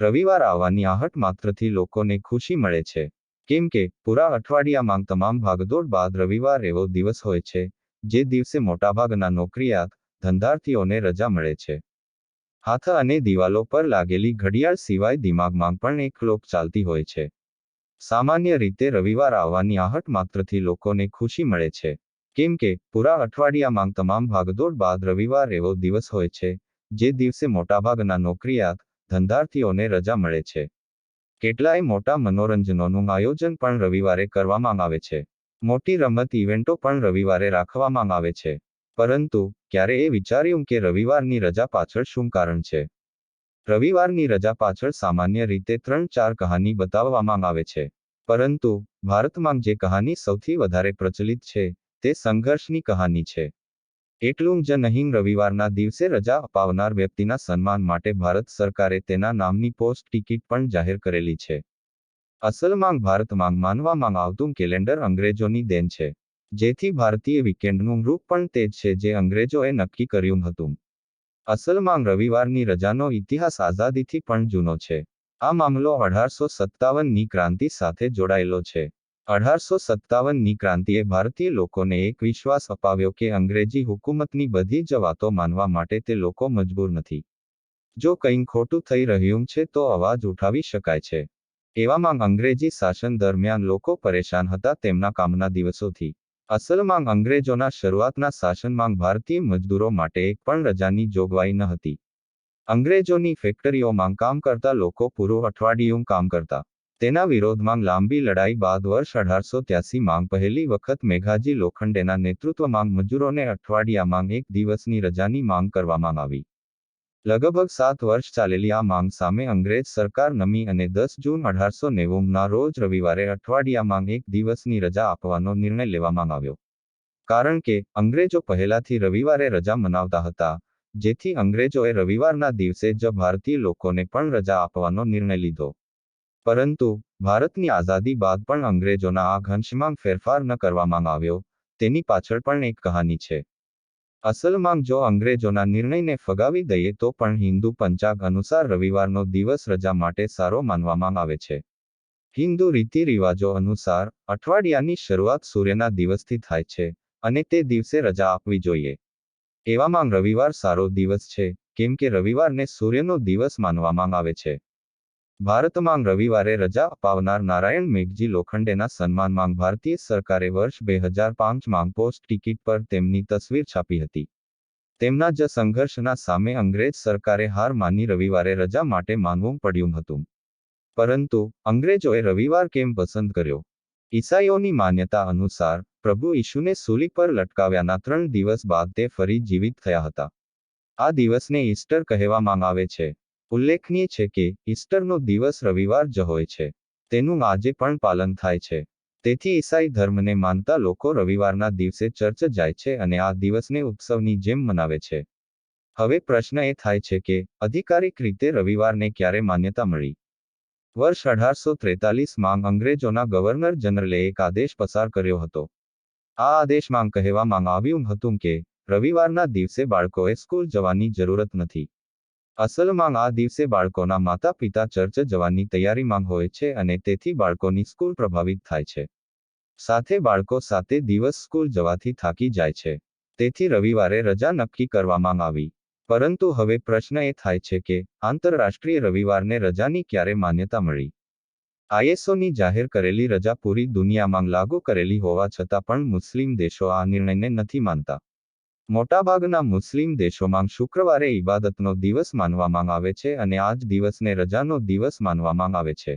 રવિવાર આવવાની આહટ માત્રથી લોકોને ખુશી મળે છે. કેમ કે, પૂરા અઠવાડિયામાં તમામ ભાગદોડ બાદ રવિવાર એવો દિવસ હોય છે, જે દિવસે મોટાભાગના નોકરિયાત, ધંધાર્થીઓને રજા મળે છે. હાથ અને દિવાલો પર લાગેલી ઘડિયાળ સિવાય દિમાગમાં પણ એક ક્લોક ચાલતી હોય છે. સામાન્ય રીતે રવિવાર આવવાની આહટ માત્રથી લોકોને ખુશી મળે છે. કેમ કે, પૂરા અઠવાડિયામાં તમામ ભાગદોડ બાદ રવિવાર એવો દિવસ હોય છે, જે દિવસે મોટાભાગના નોકરિયાત ધંધાર્થીઓને રજા મળે છે. કેટલાય મોટા મનોરંજનોનું આયોજન પણ રવિવારે કરવામાં આવે છે. મોટી રમત ઇવેન્ટો પણ રવિવારે રાખવામાં આવે છે. પરંતુ, ક્યારે એ વિચાર્યું કે રવિવારની રજા પાછળ શું કારણ છે? રવિવારની રજા પાછળ સામાન્ય રીતે ત્રણ ચાર કહાની બતાવવામાં આવે છે. પરંતુ, ભારતમાં જે કહાની સૌથી વધારે પ્રચલિત છે, તે સંઘર્ષની કહાની છે. એટલું જ નહીં, રવિવારના દિવસે રજા અપાવનાર વ્યક્તિના સન્માન માટે ભારત સરકારે તેના નામની પોસ્ટ ટિકિટ પણ જાહેર કરેલી છે. અસલમાં ભારતમાં માનવામાં આવતું કેલેન્ડર અંગ્રેજોની દેન છે. જેથી ભારતીય વીકેન્ડનું રૂપ પણ તે જ છે જે અંગ્રેજોએ નક્કી કર્યું હતું. અસલમાં રવિવારની રજાનો ઇતિહાસ આઝાદીથી પણ જૂનો છે. આ મામલો અઢારસો સત્તાવનની ક્રાંતિ સાથે જોડાયેલો છે. અઢારસો સત્તાવનની ક્રાંતિએ ભારતીય લોકોને એક વિશ્વાસ અપાવ્યો કે અંગ્રેજી હુકુમતની બધી જ વાતો માનવા માટે તે લોકો મજબૂર નથી. જો કંઈ ખોટું થઈ રહ્યું છે તો અવાજ ઉઠાવી શકાય છે. એવામાં અંગ્રેજી શાસન દરમિયાન લોકો પરેશાન હતા તેમના કામના દિવસોથી. અસલમાં અંગ્રેજોના શરૂઆતના શાસનમાં ભારતીય મજદૂરો માટે એક પણ રજાની જોગવાઈ ન હતી. અંગ્રેજોની ફેક્ટરીઓમાં કામ કરતા લોકો પૂરું અઠવાડિયું કામ કરતા. તેના વિરોધમાં લાંબી લડાઈ બાદ વર્ષ અઢારસો ત્યાસીમાં પહેલી વખત મેઘાજી લોખંડેના નેતૃત્વમાં મજૂરોને અઠવાડિયામાં એક દિવસની રજાની માંગ કરવામાં આવી. લગભગ સાત વર્ષ ચાલેલી આ માંગ સામે અંગ્રેજ સરકાર નમી અને દસ જૂન અઢારસો નેવુંના રોજ રવિવારે અઠવાડિયામાં એક દિવસની રજા આપવાનો નિર્ણય લેવામાં આવ્યો. કારણ કે, અંગ્રેજો પહેલાથી રવિવારે રજા મનાવતા હતા, જેથી અંગ્રેજોએ રવિવારના દિવસે જ ભારતીય લોકોને પણ રજા આપવાનો નિર્ણય લીધો. પરંતુ ભારતની આઝાદી બાદ પણ અંગ્રેજોના આ ઘંશમાં ફેરફાર ન કરવામાં આવ્યો, તેની પાછળ પણ એક કહાની છે. અસલમાં જો અંગ્રેજોના નિર્ણયને ફગાવી દઈએ તો પણ હિન્દુ પંચાગ અનુસાર રવિવારનો દિવસ રજા માટે સારો માનવામાં આવે છે. હિન્દુ રીતિ રિવાજો અનુસાર અઠવાડિયાની શરૂઆત સૂર્યના દિવસથી થાય છે અને તે દિવસે રજા આપવી જોઈએ. એવામાં રવિવાર સારો દિવસ છે, કેમ કે રવિવારને સૂર્યનો દિવસ માનવામાં આવે છે. ભારતમાં રવિવારે રજા અપાવનાર નારાયણ મેઘજી લોખંડેના સન્માનમાં ભારતીય સરકારે વર્ષ બે હજાર પાંચમાં પોસ્ટ ટિકિટ પર તેમની તસવીર છાપી હતી. તેમના જ સંઘર્ષના સામે અંગ્રેજ સરકારે હાર માની રવિવારે રજા માટે માનવું પડ્યું હતું. પરંતુ અંગ્રેજોએ રવિવાર કેમ પસંદ કર્યો? ઈસાઈઓની માન્યતા અનુસાર પ્રભુ ઈશુને સૂલી પર લટકાવ્યાના ત્રણ દિવસ બાદ તે ફરી જીવિત થયા હતા. આ દિવસને ઈસ્ટર કહેવામાં આવે છે. ઉલ્લેખનીય છે કે, ઈસ્ટરનો દિવસ રવિવાર જ હોય છે. તેનું આજે પણ પાલન થાય છે. તેથી ઈસાઈ ધર્મને માનતા લોકો રવિવારના દિવસે ચર્ચ જાય છે અને આ દિવસને ઉત્સવની જેમ મનાવે છે. હવે પ્રશ્ન એ થાય છે કે, અધિકારિક રીતે રવિવારને ક્યારે માન્યતા મળી? વર્ષ અઢારસો ત્રેતાલીસમાં અંગ્રેજોના ગવર્નર જનરલે એક આદેશ પસાર કર્યો હતો. આ આદેશમાં કહેવામાં આવ્યું હતું કે, રવિવારના દિવસે બાળકોએ સ્કૂલ જવાની જરૂરત નથી. અસલમાં આ દિવસે બાળકોના માતા પિતા ચર્ચ જવાની તૈયારીમાં હોય છે અને તેથી બાળકોની સ્કૂલ પ્રભાવિત થાય છે. સાથે બાળકો સાથે દિવસ સ્કૂલ જવાથી થાકી જાય છે. તેથી રવિવારે રજા નક્કી કરવામાં આવી. પરંતુ હવે પ્રશ્ન એ થાય છે કે, આંતરરાષ્ટ્રીય રવિવારને રજાની ક્યારે માન્યતા મળી? આઈએસઓની જાહેર કરેલી રજા પૂરી દુનિયામાં લાગુ કરેલી હોવા છતાં પણ મુસ્લિમ દેશો આ નિર્ણયને નથી માનતા. મોટાભાગના મુસ્લિમ દેશોમાં શુક્રવારે ઇબાદતનો દિવસ માનવામાં આવે છે અને આ જ દિવસને રજાનો દિવસ માનવામાં આવે છે.